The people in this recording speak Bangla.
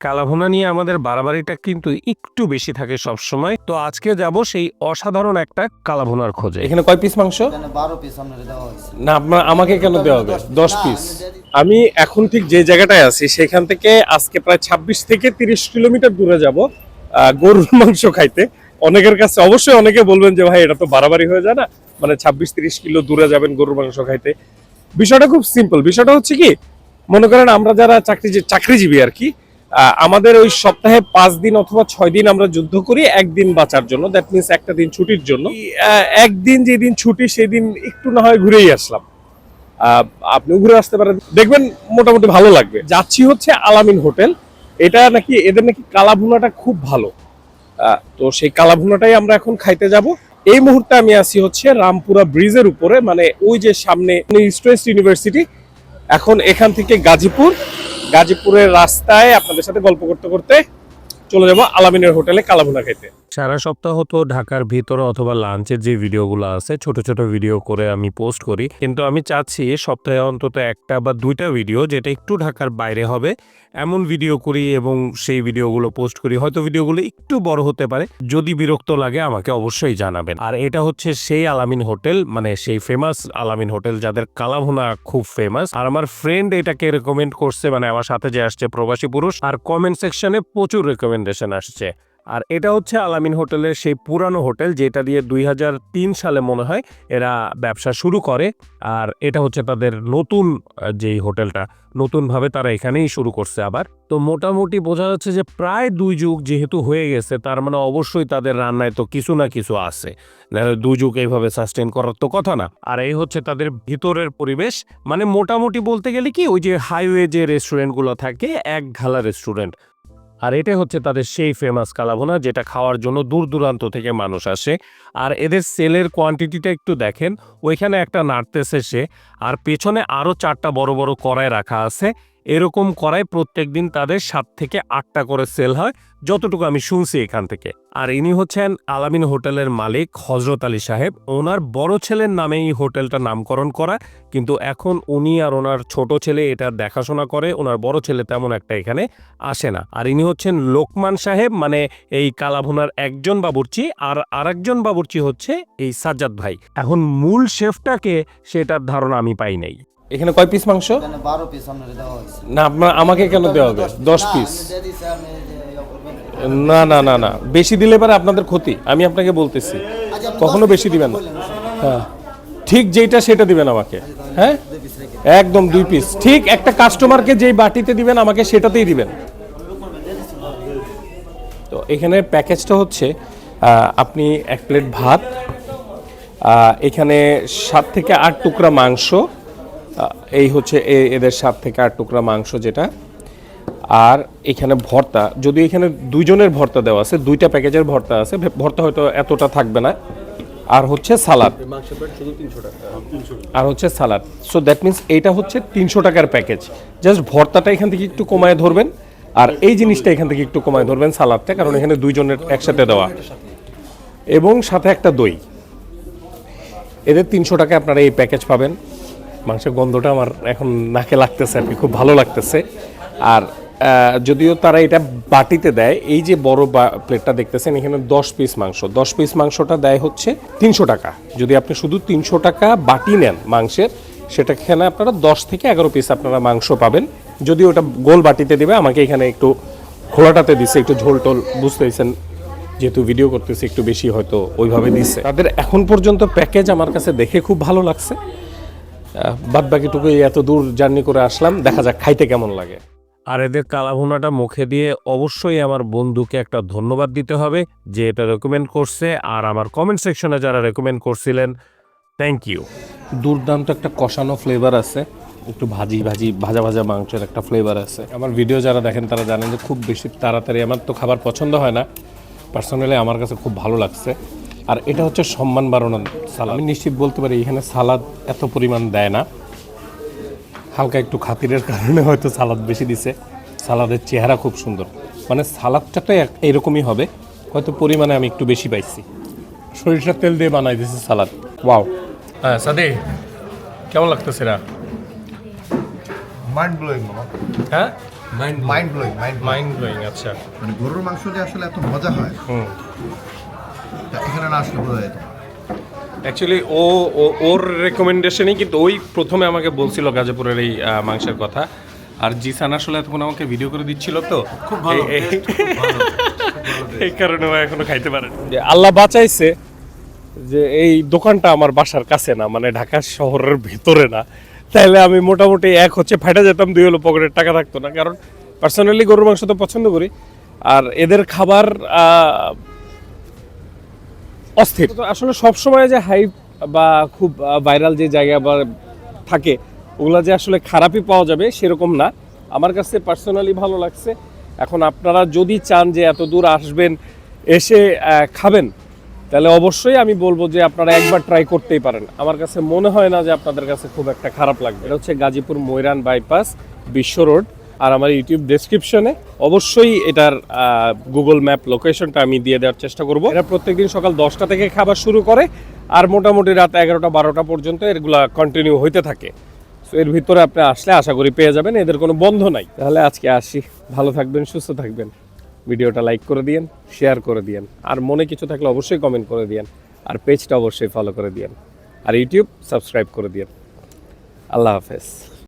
কালাভুনা নিয়ে আমাদের বাড়াবাড়িটা কিন্তু একটু বেশি থাকে সব সময় তো আজকে যাব সেই অসাধারণ একটা কালাভুনার খোঁজে। এখানে কয় পিস মাংস? না আপনার আমাকে কেন দেওয়া হবে? দশ পিস আমি এখন ঠিক যে জায়গাটায় আছি সেখান থেকে আজকে প্রায় ছাব্বিশ থেকে তিরিশ কিলোমিটার দূরে যাব আহ, গরুর মাংস খাইতে। অনেকের কাছে অবশ্যই অনেকে বলবেন যে ভাই এটা তো বাড়াবাড়ি হয়ে যায় না? মানে ছাব্বিশ তিরিশ কিলো দূরে যাবেন গরুর মাংস খাইতে। বিষয়টা খুব সিম্পল বিষয়টা হচ্ছে কি মনে করেন আমরা যারা চাকরি চাকরিজীবী আর কি আমাদের ওই সপ্তাহে পাঁচ দিন অথবা ছয় দিন আমরা যুদ্ধ করি একদিন বাঁচার জন্য। দ্যাট মিনস একটা দিন ছুটির জন্য। একদিন যেদিন ছুটি সেদিন একটু না হয় ঘুরেই আসলাম। আহ, আপনিও ঘুরে আসতে পারেন। দেখবেন মোটামুটি ভালো লাগবে। যাচ্ছি হচ্ছে আলামিন হোটেল। এটা নাকি এদের নাকি কালাভুনাটা খুব ভালো। তো সেই কালাভুনাটাই আমরা এখন খাইতে যাব। এই মুহূর্তে আমি আছি হচ্ছে রামপুরা ব্রিজের উপরে মানে ওই যে সামনে ইস্ট ইউনিভার্সিটি এখন এখান থেকে গাজীপুর। গাজীপুরের রাস্তায় আপনাদের সাথে গল্প করতে করতে চলে যাব আলামিনের হোটেলে কালাভুনা খাইতে। সারা সপ্তাহ তো ঢাকার ভিতরে অথবা লাঞ্চের যে ভিডিওগুলো আছে, ছোট ছোট ভিডিও করে আমি পোস্ট করি। কিন্তু আমি চাচ্ছি সপ্তাহে অন্তত একটা বা দুইটা ভিডিও যেটা একটু ঢাকার বাইরে হবে, এমন ভিডিও করি এবং সেই ভিডিওগুলো পোস্ট করি। হয়তো ভিডিওগুলো একটু বড় হতে পারে, যদি বিরক্ত লাগে আমাকে অবশ্যই জানাবেন। আর এটা হচ্ছে সেই আলামিন হোটেল মানে সেই ফেমাস আলামিন হোটেল যাদের কালাভুনা খুব ফেমাস আর আমার ফ্রেন্ড এটাকে রেকমেন্ড করছে মানে আমার সাথে যে আসছে প্রবাসী পুরুষ, আর কমেন্ট সেকশনে প্রচুর রেকমেন্ডেশন আসছে। আর এটা হচ্ছে আলামিন হোটেলের সেই পুরানো হোটেল, যেটা দিয়ে দুই হাজার তিন সালে মনে হয় এরা ব্যবসা শুরু করে। আর এটা হচ্ছে তাদের নতুন যেই হোটেলটা, নতুনভাবে তারা এখানেই শুরু করছে আবার। তো মোটামুটি বোঝা যাচ্ছে যে প্রায় দুই যুগ যেহেতু হয়ে গেছে, তার মানে অবশ্যই তাদের রান্নায় তো কিছু না কিছু আছে। দুই যুগ এইভাবে সাস্টেন করার তো কথা না। আর এই হচ্ছে তাদের ভিতরের পরিবেশ। মানে মোটামুটি বলতে গেলে কি, ওই যে হাইওয়ে যে রেস্টুরেন্টগুলো থাকে এক ঘালা রেস্টুরেন্ট আর এটা হচ্ছে তাদের সেই ফেমাস কালাভোনা, যেটা খাওয়ার জন্য দূর দূরান্ত থেকে মানুষ আসে। আর এদের সেলের কোয়ান্টিটিটা একটু দেখেন, ওইখানে একটা নাড়তেছে সে, আর পেছনে আরও চারটা বড় বড় কড়াই রাখা আছে। এরকম কড়াই প্রত্যেক দিন তাদের সাত থেকে আটটা করে সেল হয়, যতটুকু আমি শুনছি এখান থেকে। আর ইনি হচ্ছেন আলামিন হোটেলের মালিক হজরত আলী সাহেব। ওনার বড় ছেলের নামে এই হোটেলটা নামকরণ করা, কিন্তু এখন উনি আর ওনার ছোট ছেলে এটা দেখাশোনা করে, ওনার বড় ছেলে তেমন একটা এখানে আসে না। আর ইনি হচ্ছেন লোকমান সাহেব মানে এই কালাভুনার একজন বাবুর্চি, আর আরেকজন বাবুর্চি হচ্ছে এই সাজ্জাদ ভাই। এখন মূল শেফটাকে সেটার ধারণা আমি পাই নাই। এখানে কয় পিস মাংস? না আপনার আমাকে কেন দেওয়া হবে? দশ পিস যে ইয়ে। না না না না। বেশি দিলে পারে আপনাদের ক্ষতি আমি আপনাকে বলতেছি। আচ্ছা, কখনো বেশি দিবেন না। হ্যাঁ। ঠিক যেটা সেটা দিবেন আমাকে। হ্যাঁ? পিস রেখে। একদম দুই পিস ঠিক একটা কাস্টমারকে যেই বাটিতে দিবেন আমাকে সেটাতেই দিবেন। তো এখানে প্যাকেজটা হচ্ছে আপনি এক প্লেট ভাত এখানে সাত থেকে আট টুকরা মাংস এই হচ্ছে এ- এদের সাত থেকে আট টুকরা মাংস যেটা। আর এখানে ভর্তা যদি এখানে দুইজনের ভর্তা দেওয়া আছে দুইটা প্যাকেজের ভর্তা আছে ভর্তা হয়তো এতটা থাকবে না। আর হচ্ছে সালাদ। আর হচ্ছে সালাদ। সো দ্যাট মিন্স এইটা হচ্ছে তিনশো টাকার প্যাকেজ। জাস্ট ভর্তাটা এখান থেকে একটু কমায় ধরবেন আর এই জিনিসটা এখান থেকে একটু কমায় ধরবেন সালাদটা কারণ এখানে দুইজনের একসাথে দেওয়া। এবং সাথে একটা দই। এদের তিনশো টাকায় আপনারা এই প্যাকেজ পাবেন। মাংসের গন্ধটা আমার এখন নাকে লাগতেছে আর কি, খুব ভালো লাগতেছে। আর যদিও তারা এটা বাটিতে দেয়, এই যে বড় প্লেটটা দেখতেছেন, এখানে দশ পিস মাংস। দশ পিস মাংসটা দেয় হচ্ছে তিনশো টাকা। যদি আপনি শুধু তিনশো টাকা বাটি নেন মাংসের সেটা সেটাখানে আপনারা দশ থেকে এগারো পিস আপনারা মাংস পাবেন। যদি ওটা গোল বাটিতে দেবে, আমাকে এখানে একটু খোলাটাতে দিচ্ছে একটু ঝোল টোল বুঝতেছেন, যেহেতু ভিডিও করতেছি, একটু বেশি হয়তো ওইভাবে দিচ্ছে তাদের এখন পর্যন্ত প্যাকেজ আমার কাছে দেখে খুব ভালো লাগছে। বাদ বাকিটুকু এত দূর জার্নি করে আসলাম। দেখা যাক খাইতে কেমন লাগে। আর এদের কালাভুনাটা মুখে দিয়ে অবশ্যই আমার বন্ধুকে একটা ধন্যবাদ দিতে হবে যে এটা রেকমেন্ড করছে আর আমার কমেন্ট সেকশনে যারা রেকমেন্ড করছিলেন থ্যাংক ইউ দুর্দান্ত একটা কষানো ফ্লেভার আছে। একটু ভাজি ভাজি ভাজা ভাজা মাংসের একটা ফ্লেভার আছে। আমার ভিডিও যারা দেখেন তারা জানেন যে খুব বেশি তাড়াতাড়ি আমার তো খাবার পছন্দ হয় না। পার্সোনালি আমার কাছে খুব ভালো লাগছে। আর এটা হচ্ছে সম্মান বাড়ানোর সালাদ। আমি নিশ্চিত বলতে পারি এখানে সালাদ এত পরিমাণ দেয় না। হালকা একটু খাতিরের কারণে হয়তো সালাদ বেশি দিছে। সালাদের চেহারা খুব সুন্দর। মানে সালাদটা তো এক- এরকমই হবে হয়তো পরিমাণে আমি একটু বেশি পাইছি। সরিষার তেল দিয়ে বানাই দিয়েছি সালাদ। ওয়াও। হ্যাঁ সাদে কেমন লাগতেছে না মাইন্ড ব্লোয়িং হ্যাঁ? Mind blowing mind mind blowing আচ্ছা। মানে গরুর মাংস যে আসলে এত মজা হয়। হুম। এখানে না আসলে বোঝা যেত অ্যাকচুয়ালি ও ওর রেকমেন্ডেশনই কিন্তু ওই প্রথমে আমাকে বলছিল গাজীপুরের এই মাংসের কথা। আর জিসান আসলে এতক্ষণ আমাকে ভিডিও করে দিচ্ছিল তো। খুব ভালো এই কারণে ও এখনও খাইতে পারে যে আল্লাহ বাঁচাইছে যে এই দোকানটা আমার বাসার কাছে না মানে ঢাকা শহরের ভেতরে না। তাহলে আমি মোটামুটি এক হচ্ছে ফাটা যেতাম দুই হলো পকেটের টাকা থাকতো না। কারণ পার্সোনালি গরুর মাংস তো পছন্দ করি। আর এদের খাবার আহ, অস্থির। আসলে সব সময় যে হাইপ বা খুব ভাইরাল যে জায়গা বা থাকে, ওগুলা যে আসলে খারাপই পাওয়া যাবে সেরকম না। আমার কাছে পার্সোনালি ভালো লাগছে। এখন আপনারা যদি চান যে এত দূর আসবেন, এসে খাবেন, তাহলে অবশ্যই আমি বলব যে আপনারা একবার ট্রাই করতেই পারেন। আমার কাছে মনে হয় না যে আপনাদের কাছে খুব একটা খারাপ লাগবে। এটা হচ্ছে গাজীপুর ময়রান বাইপাস বিশ্ব রোড আর আমার ইউটিউব ডেসক্রিপশনে অবশ্যই এটার গুগল ম্যাপ লোকেশনটা আমি দিয়ে দেওয়ার চেষ্টা করব। এরা প্রত্যেকদিন সকাল দশটা থেকে খাবার শুরু করে আর মোটামুটি রাত এগারোটা বারোটা পর্যন্ত এগুলা কন্টিনিউ হইতে থাকে। So, এর ভিতরে আপনি আসলে আশা করি পেয়ে যাবেন এদের কোনো বন্ধ নাই। তাহলে আজকে আসি। ভালো থাকবেন সুস্থ থাকবেন। ভিডিওটা লাইক করে দিয়েন শেয়ার করে দিয়েন। আর মনে কিছু থাকলে অবশ্যই কমেন্ট করে দিয়েন। আর পেজটা অবশ্যই ফলো করে দিয়েন। আর ইউটিউব সাবস্ক্রাইব করে দিয়েন। আল্লাহ হাফেজ।